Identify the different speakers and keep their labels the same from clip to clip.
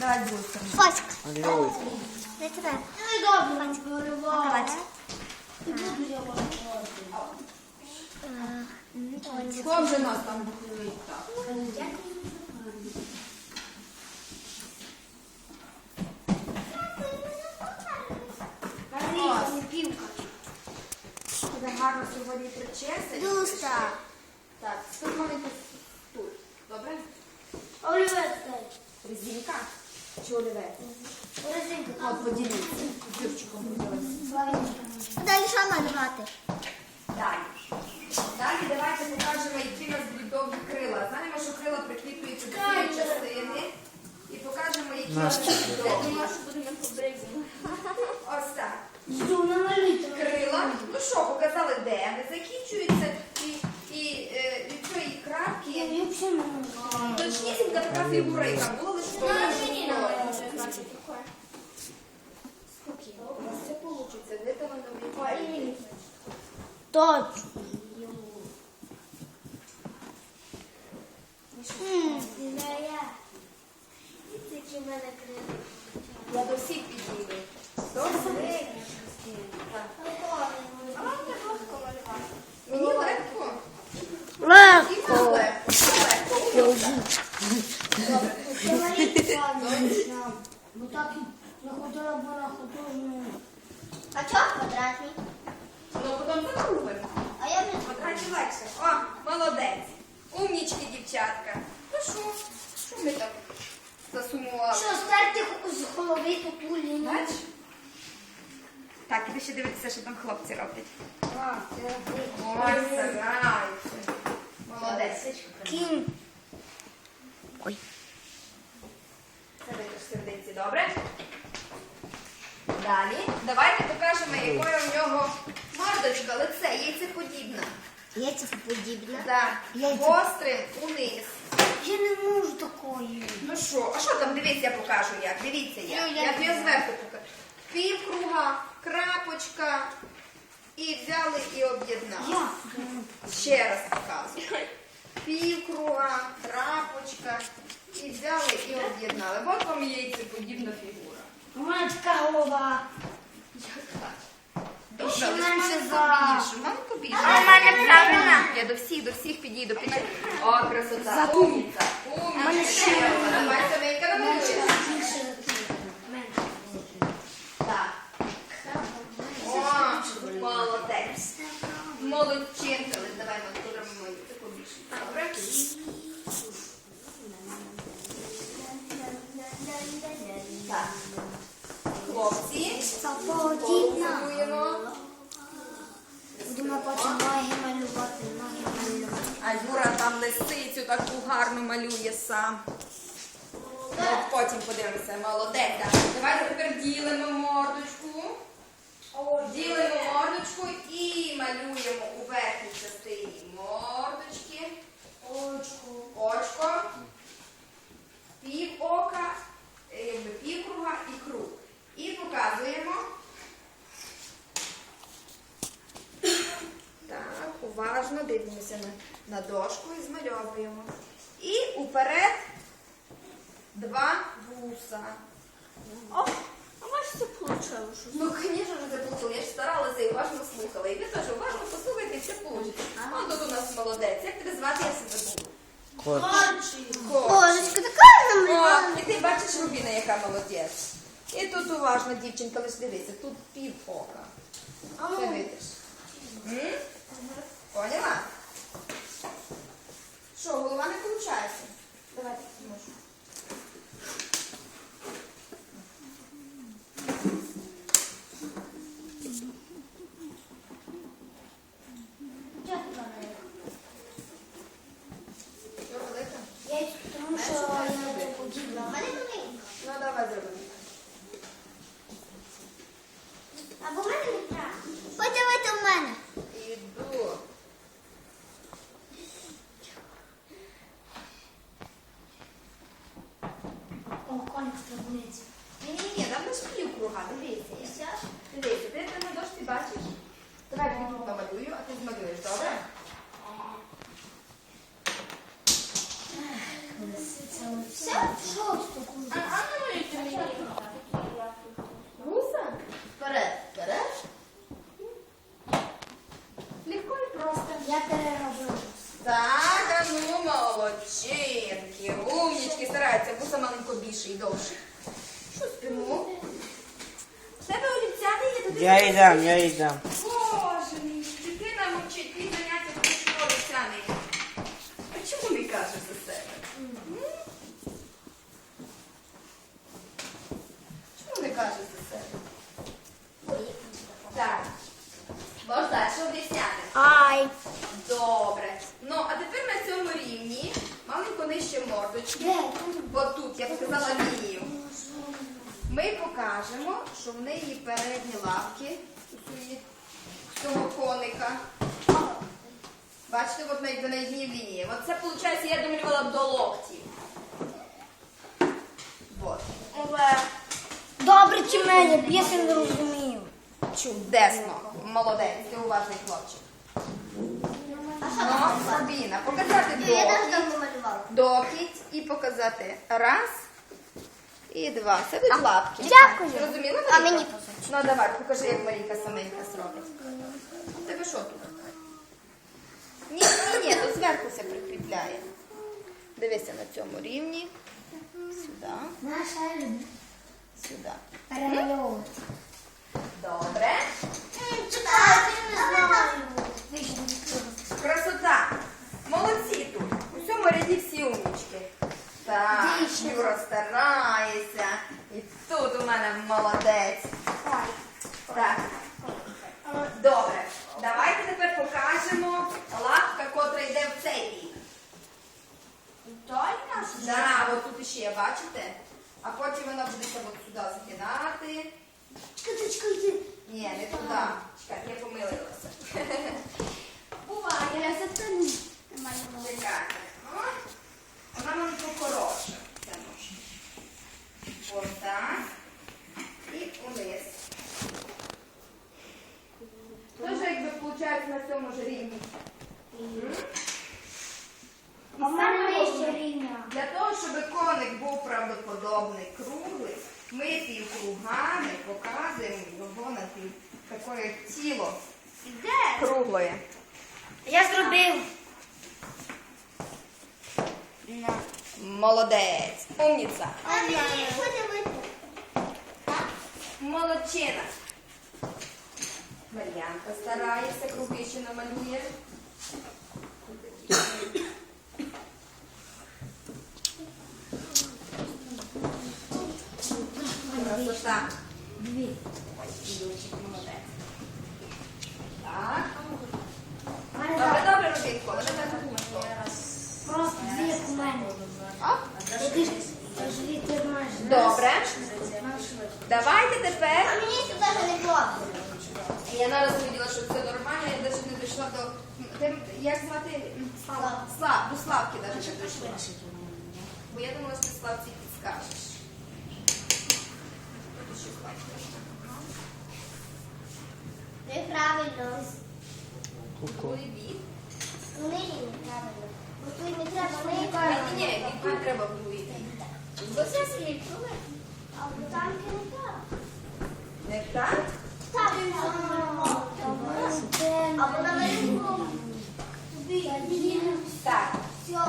Speaker 1: Давай другу сторону.
Speaker 2: Фаська.
Speaker 3: Малюй.
Speaker 2: Не треба.
Speaker 4: Ну добре, вириваю.
Speaker 2: Давайте.
Speaker 4: І буду я виривати.
Speaker 1: Хто вже нас там бухлює так?
Speaker 4: Марія, півка.
Speaker 1: Тебе гарно сьогодні причесать.
Speaker 2: Дуста.
Speaker 1: Так, тут маленький тут. Добре?
Speaker 4: Олівець дай.
Speaker 1: Резинка олівець?
Speaker 4: Резинка.
Speaker 1: От поділіться. З Юрчиком поділися.
Speaker 2: Далі що малювати?
Speaker 1: Далі. Далі давайте покажемо, які у нас будуть довгі крила. Знаємо, що крила прикріплюються до цієї частини. І покажемо, які у нас будуть довгі. Ось так. Крила. Ну що, показали, де вони закінчуються. І, і е, від цієї крапки точнісінька така фігура, яка була лише
Speaker 4: Ну,
Speaker 1: Спокійно, у вас все вийде. Де там воно вийде?
Speaker 4: Точно.
Speaker 2: Мене.
Speaker 1: Я до всіх підійду. До всіх. Так. Мені легко.
Speaker 2: Легко.
Speaker 1: І вам легко. Все легко. Добре.
Speaker 4: Бо так я ходила б на художню.
Speaker 2: А чого квадратний?
Speaker 1: Ну, потім закрупимо.
Speaker 2: А я не
Speaker 1: Квадраті легше. О, молодець. Умнічки, дівчатка. Ну що? Що ми так засумували?
Speaker 4: Що, стерти з голови ту лінію?
Speaker 1: Бач? Так, іди ще дивитися, що там хлопці роблять.
Speaker 4: А, це
Speaker 1: Ой, стараються. Молодець.
Speaker 4: Кінь.
Speaker 1: Це витяж сердиці, добре? Далі. Давайте покажемо, якою в нього мордочка, лице, яйцеподібна.
Speaker 2: Яйця подібне.
Speaker 1: Так,
Speaker 2: Яйця.
Speaker 1: гострим униз.
Speaker 4: Я не можу такої.
Speaker 1: Ну що, а що там, дивіться, я покажу як. Дивіться як.
Speaker 4: Ну, я
Speaker 1: Я
Speaker 4: не
Speaker 1: зверху покажу. Півкруга, крапочка. І взяли і об'єднали. Ще раз показую. Півкруга, крапочка. І взяли і об'єднали. От вам яйцеподібна фігура.
Speaker 4: У мене така голова.
Speaker 1: Добре,
Speaker 4: ще
Speaker 1: але ж
Speaker 4: менше
Speaker 1: маленько
Speaker 4: за-
Speaker 1: більше, маленько більше.
Speaker 2: А в мене правильно.
Speaker 1: Я до всіх, до всіх підійду. О, красота. Умніця. Умніця. Давай, Семенька, намалюй.
Speaker 4: Більше менше.
Speaker 1: Так. О, молодець. Молодчинка. Але давай ми зробимо мою таку більше. Добре? Так. Хлопці.
Speaker 2: Подібна.
Speaker 4: Будемо потім ноги малювати, ноги малювати.
Speaker 1: А Юра там лисицю таку гарну малює сам. Ну, от потім подивимося, молодець. Давайте тепер ділимо мордочку. Ділимо мордочку і малюємо у верхній частині мордочки.
Speaker 4: Очко.
Speaker 1: Очко, пів ока, е, якби півкруга і круг. І показуємо. Так, уважно дивимося на, на дошку і змальовуємо. І уперед два вуса.
Speaker 2: О, а бачите, вийшло.
Speaker 1: Ну, вийшло. Я ж старалася і уважно слухала. І ви теж уважно послухайте, і все вийде. А тут у нас молодець. Як тебе звати, я себе?
Speaker 3: Кот.
Speaker 1: Кот.
Speaker 2: Така
Speaker 1: О,
Speaker 2: намалювана.
Speaker 1: і ти бачиш Рубіна, яка молодець. І тут уважно, дівчинка, лиш дивися, тут пів ока.
Speaker 4: А
Speaker 1: Ти
Speaker 4: ну,
Speaker 1: видиш. М? Поняла? Що, голова не виходить? Давайте можу.
Speaker 4: як вона?
Speaker 1: Що, велика?
Speaker 4: Я тому що я не подібна.
Speaker 2: Мене маленька.
Speaker 1: Ну, давай зробимо.
Speaker 2: Або в мене не треба. Подивайте в мене.
Speaker 1: Іду.
Speaker 4: О, коник стрибунець.
Speaker 1: Ні-ні-ні, там лише пів круга, дивися. я. Дивися, ти на дошці бачиш? Давай я тобі тут намалюю, а ти змалюєш, добре?
Speaker 4: Це все? Що це таке?
Speaker 1: А, а ну, довгіший, довший. Що спимо? В тебе олівця не є, то ти
Speaker 3: Я йдам, я йдам.
Speaker 1: Боже мій, дитина мовчить, твій заняття до школи тяне. А чому не кажеш за себе? М? Чому не кажеш за себе? Так. Богдан, що об'ясняти?
Speaker 2: Ай.
Speaker 1: Добре. Ну, а тепер на цьому рівні, маленько нижче мордочки,
Speaker 4: Де?
Speaker 1: Бо тут, я показала лінію, ми покажемо, що в неї передні лапки у цього коника. Бачите, от на, на одній лінії. От це, виходить, я домалювала до локтів. От.
Speaker 4: Добре чи мене, я це не розумію.
Speaker 1: Чудесно. Молодець, ти уважний хлопчик. Ну. Сабіна, показати
Speaker 2: Ну, я
Speaker 1: і показати раз і два. Це будуть лапки.
Speaker 2: Дякую.
Speaker 1: Зрозуміла?
Speaker 2: А мені
Speaker 1: Ну давай, покажи, як Марійка саменька зробить. У тебе що тут? Ні, ні, ні, то зверху все прикріпляє. Дивися на цьому рівні. Сюди,
Speaker 4: Наша любов.
Speaker 1: сюди.
Speaker 4: Перемальовувати.
Speaker 1: Добре.
Speaker 2: Чекай, не знаю.
Speaker 1: Красота! Молодці тут. У цьому ряді всі умнічки. Так,
Speaker 4: Дійсно.
Speaker 1: Юра старається. І тут у мене молодець. Так. Добре. Давайте тепер покажемо лапка, котра йде в цей бік.
Speaker 2: Той наш?
Speaker 1: Так, от тут іще, бачите? А потім вона буде от сюди закидати.
Speaker 4: Чекайте, чекайте.
Speaker 1: Ні, не туди. Чекай, я помилилася.
Speaker 2: Буває.
Speaker 1: Чекайте. Вона нам покоротша. Ця ножка. Отак. І униз. Тож, якби виходить на цьому ж рівні.
Speaker 4: А
Speaker 1: саме
Speaker 4: нижче рівня.
Speaker 1: Для того, щоб коник був правдоподобний, круглий, ми півкругами показуємо його на пів таке тіло
Speaker 2: Де?
Speaker 1: кругле.
Speaker 4: Я зробив.
Speaker 1: Молодець. Умніця. Молодчина. Мар'янка старається, круги ще намалює. Красота.
Speaker 4: Дві.
Speaker 1: Молодець. Так.
Speaker 4: У мене
Speaker 1: Добре,
Speaker 4: так.
Speaker 1: добре, Рубінко, не так густо.
Speaker 4: Просто дві, як у мене.
Speaker 1: Оп.
Speaker 4: Ти ж.
Speaker 1: Добре. Давайте тепер.
Speaker 2: А мені це теж не хлопці.
Speaker 1: Я зараз виділа, що це нормально, я навіть не дійшла до. Ти, як звати?
Speaker 2: Слава.
Speaker 1: Слав, до Славки навіть не дійшла. Бо я думала, що ти Славці підскажеш. Тут ще Славка.
Speaker 2: Неправильно. Вони. Бо тут не треба, вони
Speaker 1: Ні, ні, відповідь треба в другий бік.
Speaker 2: Бо це сліпили. А в танки не так.
Speaker 1: Не так?
Speaker 2: Так, Або на велику.
Speaker 1: Так.
Speaker 2: Все.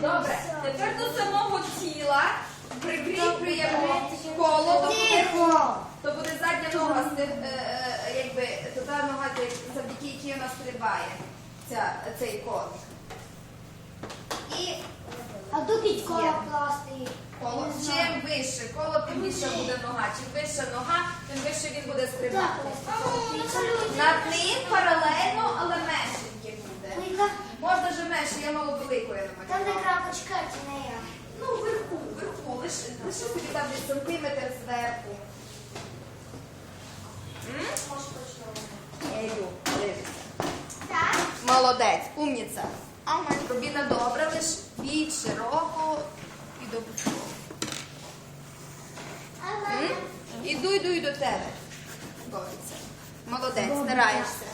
Speaker 1: Добре. Тепер до самого тіла прикріплюємо коло, то буде,
Speaker 2: Тихо.
Speaker 1: то буде задня нога, з тим, е, е, якби, то та нога, де- завдяки якій вона стрибає, ця, цей коник. І
Speaker 4: А тут
Speaker 1: Є.
Speaker 4: коло класти.
Speaker 1: коло. Чим вище коло, тим більше буде нога. Чим вища нога, тим вище стрибати. Над ним паралельно, але меншеньке буде. Можна же менше, я мало великою
Speaker 4: Там де
Speaker 1: намалювала.
Speaker 4: крапочка, це не я.
Speaker 1: Ну, вверху, вверху, лише, лише собі там десь сантиметр зверху. М? Я йду, дивися.
Speaker 2: Так.
Speaker 1: Молодець, умніця. Рубіна добре, лиш від широко і до.
Speaker 2: Ага.
Speaker 1: М? Іду, йду і до тебе. Бориться. Молодець, стараєшся.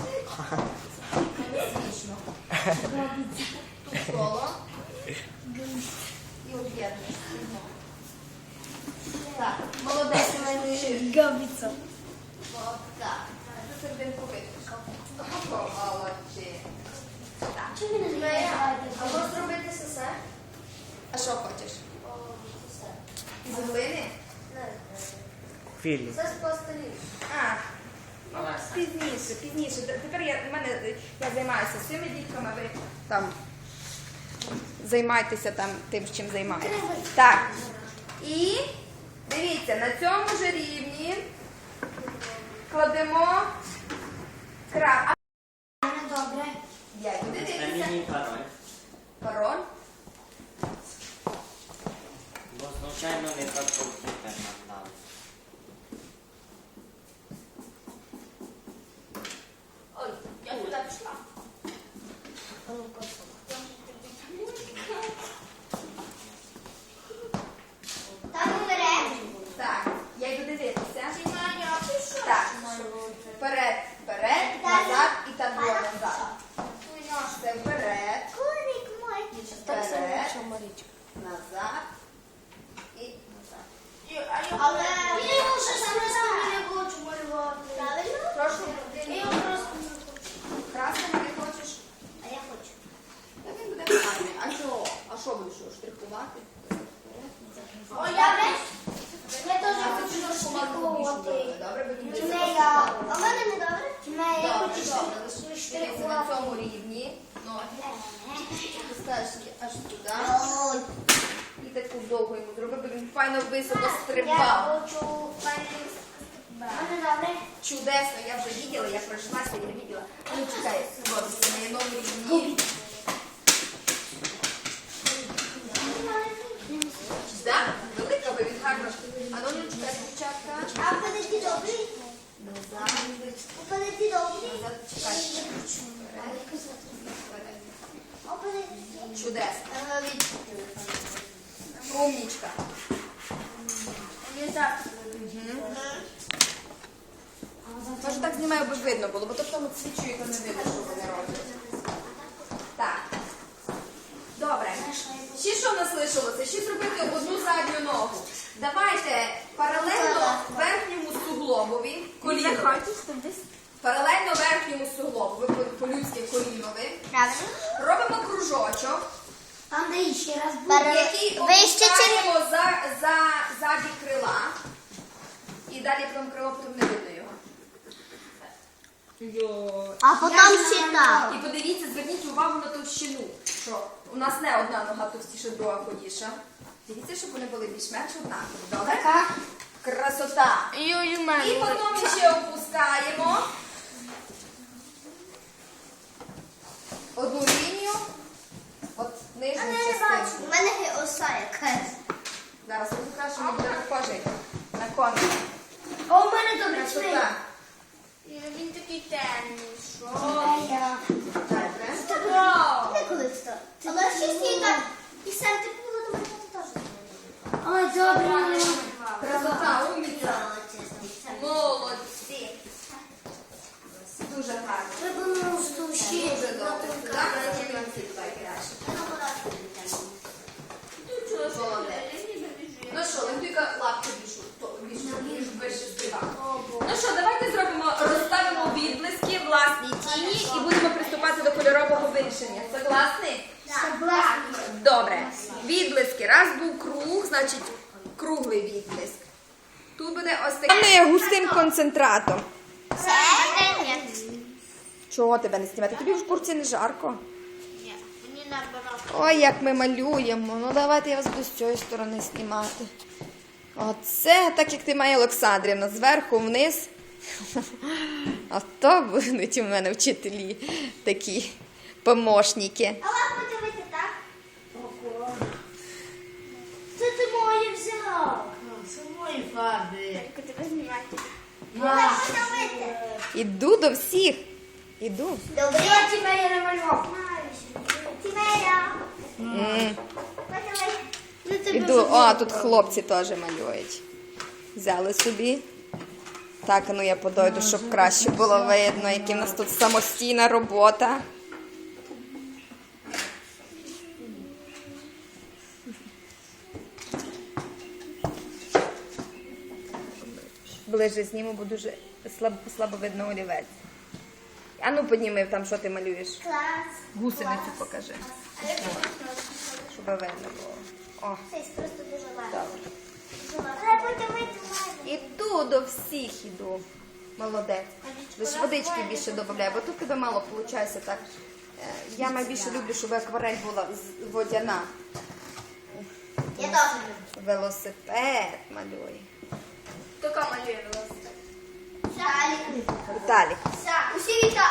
Speaker 1: Не смішно. Тут коло. І об'єднуєш. Так, молодець, молодець.
Speaker 4: Габіця.
Speaker 1: От так. Ти серединку витриш. О, молодці. Так.
Speaker 4: Чому ви не знаєте?
Speaker 2: Або зробити сосе.
Speaker 1: А що хочеш?
Speaker 3: Філі.
Speaker 2: Це спостелі.
Speaker 1: А, ну, пізніше, пізніше. Тепер я, в мене, я займаюся з цими дітками, ви там займайтеся там тим, чим займаєтеся. Так. І дивіться, на цьому ж рівні кладемо крап.
Speaker 2: Мене добре.
Speaker 1: Я йду дивитися.
Speaker 3: пароль.
Speaker 1: Пароль.
Speaker 3: Бо звичайно не так комп'ютер нам дали.
Speaker 2: Ой, я туди пішла. Там вперед.
Speaker 1: Так, я йду дивитися.
Speaker 2: Чи Маня пішла?
Speaker 1: Так. Вперед, вперед, назад і так було назад. Це вперед,
Speaker 2: Курик мой.
Speaker 1: вперед, назад і назад.
Speaker 2: Але я його ще саме саме не хочу малювати. Правильно?
Speaker 1: Прошу.
Speaker 2: Я його просто не хочу.
Speaker 1: Красним не хочеш?
Speaker 2: А я хочу.
Speaker 1: Та він буде гарний. А що? А що будеш?
Speaker 2: О, я. Я теж хочу штрихувати. Не я? А в мене не добре? Не я хочу
Speaker 1: добре. Дивіться, на цьому рівні. Ноги. Аж туди. І таку довгу йому зроби, бо він файно високо
Speaker 2: Я хочу пані. Мене добре.
Speaker 1: Чудесно, я вже видела, я пройшлася, я видела. Ну, чекай, вот, це на новому рівні. Да? Велика, бо він гарно. А ну, дівчатка.
Speaker 2: А добрий?
Speaker 1: Назад.
Speaker 2: Добрий?
Speaker 1: Назад, чекай. Може так знімаю, аби видно було, бо то свічу, то не видно, що вони роблять. Так. Добре. Ще що нас лишилося? Ще зробити одну задню ногу. Давайте паралельно верхньому суглобові, колінові. Паралельно верхньому суглобові, по- по-людськи колінові. Робимо кружочок,
Speaker 2: Там де ще раз
Speaker 1: який
Speaker 2: Вище чи
Speaker 1: за, за, крила. І далі потім крило, потім не видно його.
Speaker 2: А потім ще так.
Speaker 1: І подивіться, зверніть увагу на товщину, що у нас не одна нога товстіша, друга ходіша. Дивіться, щоб вони були більш-менш однакові. Добре? Красота. І потім ще опускаємо одну лінію. От нижню
Speaker 2: Я не бачу.
Speaker 1: частину.
Speaker 2: У мене є оса якась.
Speaker 1: Зараз я покажу, що буде похожий на коник.
Speaker 2: А у мене добре
Speaker 1: Красота.
Speaker 2: Він такий темний. Що?
Speaker 1: Добре.
Speaker 2: Не коли встав. Але ще стій так. І сам ти було до мене теж. Ой, добре.
Speaker 1: Красота, умніця. Молодці. Дуже гарно.
Speaker 2: Треба ну, ще.
Speaker 1: Дуже добре. Сюди, на кімнаті краще. Ну що, Лентуйка лапки то більшу, ніж вище співак. Ну що, давайте зробимо, розставимо відблиски, власні тіні і будемо приступати до кольорового вирішення. Согласні? Добре. Відблиски. Раз був круг, значить круглий відблиск. Тут буде ось такий густим концентратом.
Speaker 2: Це?
Speaker 1: Чого тебе не знімати? Тобі в шкурці не жарко.
Speaker 2: Ні. Мені наоборот.
Speaker 1: Ой, як ми малюємо. Ну давайте я вас буду з цієї сторони знімати. Оце так, як ти має Олександрівна, зверху вниз. А то будуть у мене вчителі такі помощники.
Speaker 2: А лапу подивити так? Це ти моє взяв.
Speaker 5: Це мої фарби.
Speaker 2: Тільки.
Speaker 5: На.
Speaker 1: Іду до всіх. Іду.
Speaker 2: Добре. Я тебе. Тімея.
Speaker 1: М, Іду. О, тут хлопці теж малюють. Взяли собі. Так, ну я подойду, щоб краще було видно, які в нас тут самостійна робота. Ближе зніму, бо дуже слабо, слабо видно олівець. А ну підніми там, що ти малюєш.
Speaker 2: Клас.
Speaker 1: Гусеницю покажи, щоб видно було. О,
Speaker 2: Це просто дуже важко.
Speaker 1: добре.
Speaker 2: Треба подивити мене.
Speaker 1: Іду до до всіх іду. Молодець. Лиш водички більше додавай, бо тут тебе мало виходить так. Е, Я найбільше люблю, щоб акварель була з- водяна.
Speaker 2: Я теж люблю.
Speaker 1: Велосипед малює.
Speaker 2: Хто малює велосипед?
Speaker 1: Віталік.
Speaker 2: Усі віта...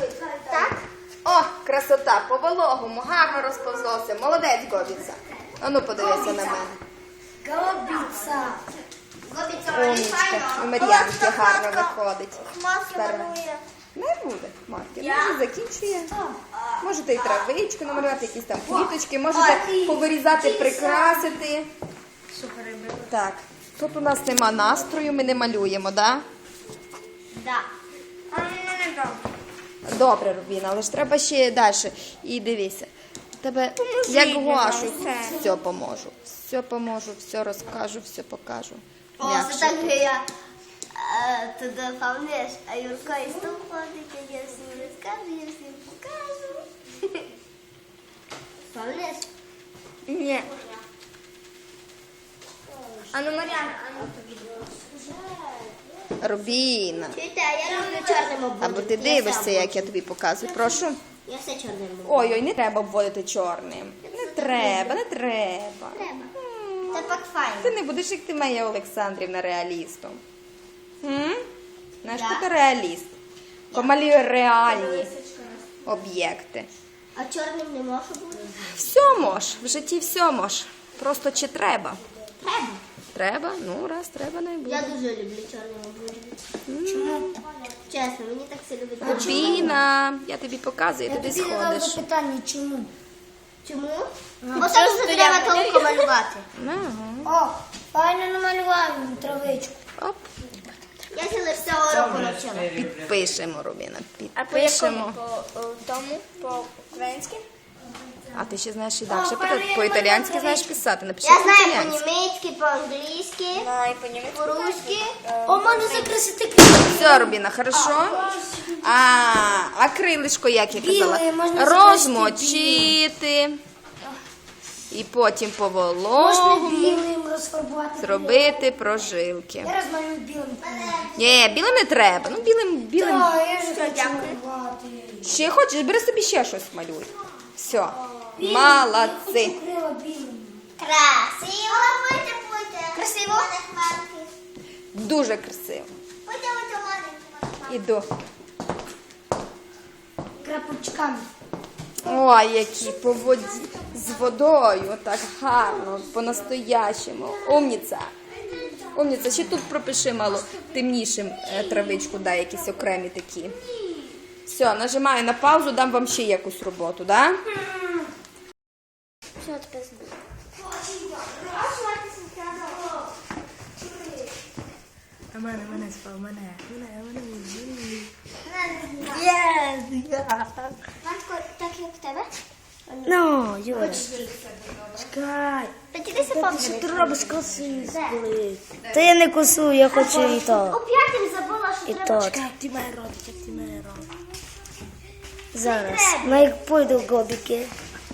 Speaker 2: е, Так?
Speaker 1: О, красота, по вологому, гарно розповзлося. Молодець, Гобіца. Ану, подивися на мене.
Speaker 2: Гобіця
Speaker 1: Умнічка. У Мар'янки гарно виходить. Старе.
Speaker 2: малює.
Speaker 1: Не буде, Марки. Ну, закінчує. Можете і травичку намалювати, якісь там квіточки, можете повирізати, прикрасити. Так, тут у нас нема настрою, ми не малюємо, так?
Speaker 2: Добре.
Speaker 1: Добре, Рубіна, але ж треба ще далі. І дивися. Тебе як гуашу, все поможу. Все поможу, все розкажу, все покажу. М'якше
Speaker 2: так же я е, туди пам'ятаєш, а Юрка із того ходить, а я всім розкажу, я всім покажу. Пам'ятаєш?
Speaker 4: Ні.
Speaker 2: А ну, Мар'яна, а ну тобі.
Speaker 1: Рубіна.
Speaker 2: Чуєте, а я роблю чорним обводом.
Speaker 1: Або ти дивишся, як я тобі показую. Прошу.
Speaker 2: Я все чорним обводом.
Speaker 1: Ой, ой, не треба обводити чорним. Не треба, не треба.
Speaker 2: Треба. Це так файно.
Speaker 1: Ти не будеш, як ти моя Олександрівна, реалістом. М? Знаєш,
Speaker 2: Да.
Speaker 1: ти реаліст? Помалює реальні об'єкти.
Speaker 2: А чорним не може бути?
Speaker 1: Все мож, в житті все мож. Просто чи треба?
Speaker 2: Треба.
Speaker 1: Треба? Ну, раз треба, не буде.
Speaker 2: Я дуже люблю чорним обводом. Чому? Чесно, мені так все любить.
Speaker 1: Рубіна, я тобі показую,
Speaker 4: Я тобі
Speaker 1: сходиш.
Speaker 4: запитання, чому?
Speaker 2: Чому? Бо так вже треба толку малювати.
Speaker 1: Ага.
Speaker 4: О, файно намалював травичку.
Speaker 1: Оп,
Speaker 2: Я сіли лише цього року навчила.
Speaker 1: підпишемо, Рубіна, підпишемо.
Speaker 2: По тому, по українськи?
Speaker 1: А ти ще знаєш і далі по-італіянськи знаєш писати. Напиши
Speaker 2: Я знаю по-німецьки, по-англійськи, по-русски.
Speaker 4: О, можна закрасити
Speaker 1: Все, Рубіна, хорошо? А, а крилишко, як я казала, розмочити. І потім по вологому зробити прожилки.
Speaker 4: Я розмалюю білим.
Speaker 1: Ні, білим не треба. Ну, білим, білим.
Speaker 4: Так, я ж хочу малювати.
Speaker 1: Ще хочеш, бери собі ще щось малюй. Все.
Speaker 4: Білим.
Speaker 1: Молодці.
Speaker 2: Красиво. Будьте, будьте. Красиво?
Speaker 1: Дуже красиво.
Speaker 2: Будьте, будьте маленькі.
Speaker 1: Іду.
Speaker 4: Крапочками.
Speaker 1: Ой, які по воді з водою, так гарно, по-настоящему. Умніця. Умніця, ще тут пропиши мало темнішим е, травичку, дай якісь окремі такі. Все, нажимаю на паузу, дам вам ще якусь роботу, да?
Speaker 2: Тепер знаю?
Speaker 5: А мене, мене спав, мене. Мене, мене.
Speaker 2: Матко, так як в тебе?
Speaker 5: Ну, Юра. Чекай.
Speaker 2: Та Поділися пам'ятаю.
Speaker 5: Що ти робиш коли? Та я не косу, я хочу і
Speaker 2: У
Speaker 5: то.
Speaker 2: п'ятим забула, що
Speaker 5: І
Speaker 2: треба.
Speaker 5: то. Чекай, як ти мене робиш, як ти мене робиш. Зараз. Ну як пойду гобіки.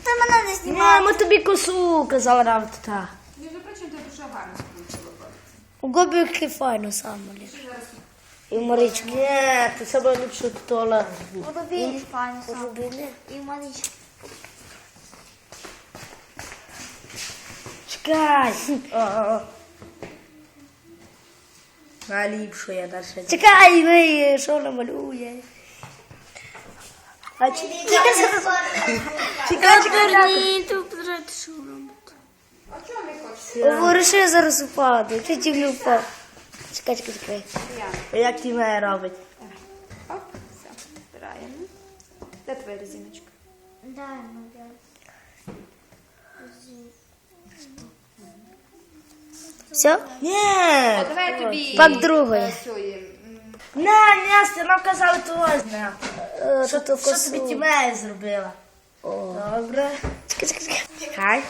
Speaker 2: Ти мене не
Speaker 5: Ні, ми тобі косу казала нам так.
Speaker 1: Між прочим, ти дуже гарно скрутила.
Speaker 5: У гобіки файно саме. І Марички. Ні, ти себе ліпше в туалет.
Speaker 2: Буду більш файно сам.
Speaker 5: Рубини.
Speaker 2: І маличка.
Speaker 5: Чекай. Я далі. Чекай, ми що намалює. А чекай, чекай, чекай. Ні, тут що робити.
Speaker 1: А чого не хочеш?
Speaker 5: Говори, що я зараз упаду. Ти тільки впав. Чекай, чекай, чекай. Як ти мене робить?
Speaker 1: Оп, все, збираємо. Де твоя резиночка?
Speaker 2: Дай, ну, я.
Speaker 5: Все? Ні.
Speaker 1: Давай я тобі
Speaker 5: Пак другої. Не, Настя, нам казали то возьме.
Speaker 4: Що то
Speaker 5: Що тобі тімея зробила? Добре. Чекай, чекай, чекай. Чекай.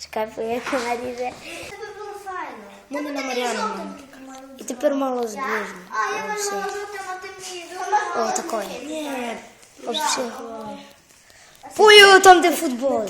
Speaker 5: Чекай, поїхала наріже.
Speaker 2: Це би було файно.
Speaker 5: Мене на Мар'яну. І тепер мало зближно.
Speaker 2: А, я малювала жовтим, а ти мені
Speaker 5: О, такое. Ні. Вообще. Пою там, де футбол.